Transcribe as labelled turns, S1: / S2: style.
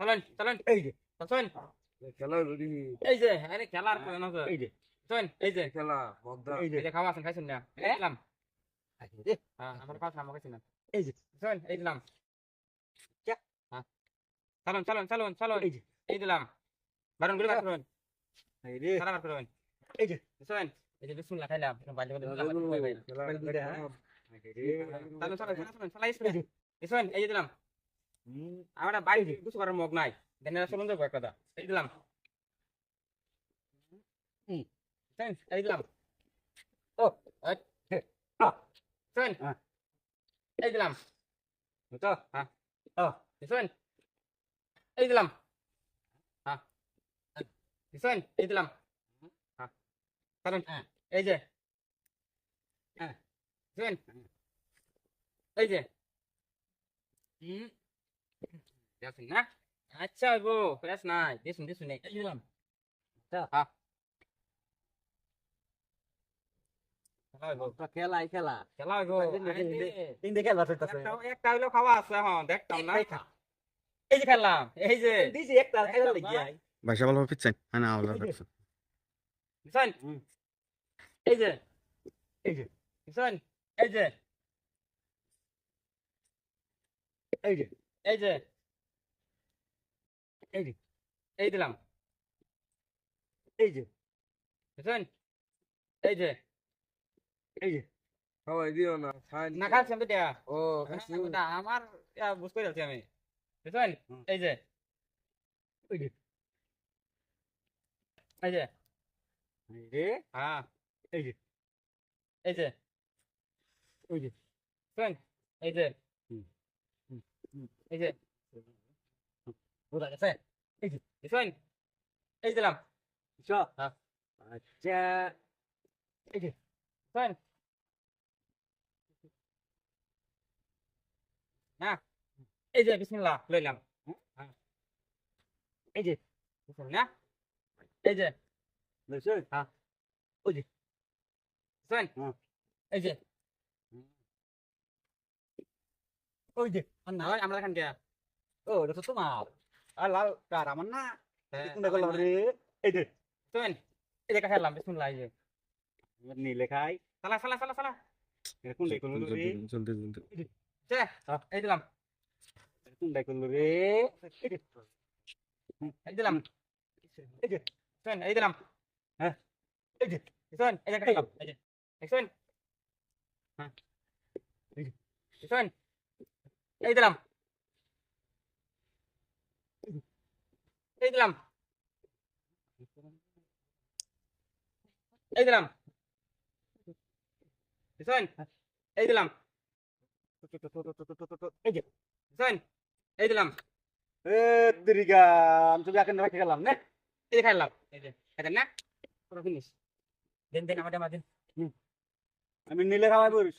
S1: চলেন চলেন
S2: এই যে
S1: চলেন
S3: খেলা রেডি
S1: এই যে আরে খেলা আর করেন না
S2: এই যে
S1: চলেন এই যে
S3: খেলা বদ্দা
S2: এই যে
S1: খাওয়া আছেন খাইছেন না এই হ্যাঁ আমার পাশে আমার কাছে না
S2: এই যে
S1: চলেন এই দিলাম। হ্যাঁ চলুন চলুন চলুন চলুন
S2: এই যে
S1: এই দিলাম বারণ গুলি বার করুন
S2: এই রে
S1: খানা বার করুন
S2: এই যে
S1: চলেন এই যে বিসমিল্লাহ খাইলাম বাইরে করে দিলাম
S3: খেলা
S2: এই দুইটা, হ্যাঁ। এই রে
S1: চলুন চলুন চলুন চলুন
S2: এই যে
S1: চলেন এই যে দিলাম আমার বাইরে কিছু করার মুখ নাই। দেনের চলুন যাব এক কথা। এই দিলাম। এই দিলাম।
S2: ও,
S1: চলেন
S2: হ্যাঁ।
S1: এই দিলাম।
S2: বুঝছ?
S1: হ্যাঁ।
S2: ও,
S1: চলেন এই দিলাম। হ্যাঁ। এই দিলাম। হ্যাঁ।
S2: হ্যাঁ।
S1: এই যে।
S2: হ্যাঁ।
S1: চলেন এই যে।
S2: হুম,
S1: দেখুন না আচ্ছা গো ফ্রেশ নাই দিসুন দিসুন এই
S2: দিলাম।
S1: খেলা হইবো
S2: তো খেলা
S1: খেলা
S2: যে,
S1: আরে,
S2: তিন দিকে খেলা চলতেছে
S1: একটা- হইল খাওয়া আছে হ্যাঁ দেখতাম না
S2: এই
S1: যে খেললাম এই যে
S2: দিছি একটা খেলা লাগি আই
S4: ভাষা ভালো পিচ্ছেন হ্যাঁ না ভালো
S2: এই
S1: দিছেন এই যে
S2: এই যে
S1: দিছেন এই যে
S2: এই যে
S1: এই যে
S2: এই যে
S1: এই দিলাম।
S2: এই যে
S1: দিছেন এই যে
S2: এই যে।
S3: খাওয়াই দিও না খাই
S1: না খাচ্ছি আমি দেয়া
S3: ও
S1: হ্যাঁ, আমার বুঝ করে যাচ্ছি আমি। বুঝছেন? এই যে
S2: এই যে।
S1: এই যে।
S2: এই রে
S1: হ্যাঁ
S2: এই যে।
S1: এই যে।
S2: ওই যে।
S1: শুন এই যে। এই যে।
S2: বুঝা গেছে?
S1: শুন এই দিলাম? হ্যাঁ।
S2: আচ্ছা এই যে
S1: শুন। না এই যে বিসমিল্লাহ লইলাম
S2: এই যে
S1: না? এই যে? হ্যাঁ।
S2: ওই যে
S1: শুন।
S2: হ্যাঁ।
S1: এই যে।
S2: ওই যে
S1: আমরা এখান কে
S2: ও এটা তো তোমার। আর লাল কার আমার না কোনটা করলাম রে এই যে।
S1: শুন এই যে খেলাম বিসমিল্লাহ এই
S2: নীলে খাই।
S1: সালা সালা সালা সালা।
S2: এটা কোনটা করল রে?
S4: জলদি জলদি
S1: যে এই দিলাম।
S2: করল রে? এই যে
S1: এই দিলাম।
S2: এই যে।
S1: শুন এই দিলাম।
S2: হ্যাঁ। এই যে
S1: শুন এই যে খেলাম এই যে। শুন হ্যাঁ।
S2: এই
S1: শুন এই দিলাম। এই দিলাম। এই দিলাম। এই দিলাম।
S2: এই যে
S1: শুন এই দিলাম।
S2: এ দিরিগা আমি তো এখন রেখে গেলাম না।
S1: এই যে খাইলাম। এই যে খাইতেন না? পুরো ফিনিশ দেন দেন আমার দেন
S2: আমি নীলে খাওয়াই বলিস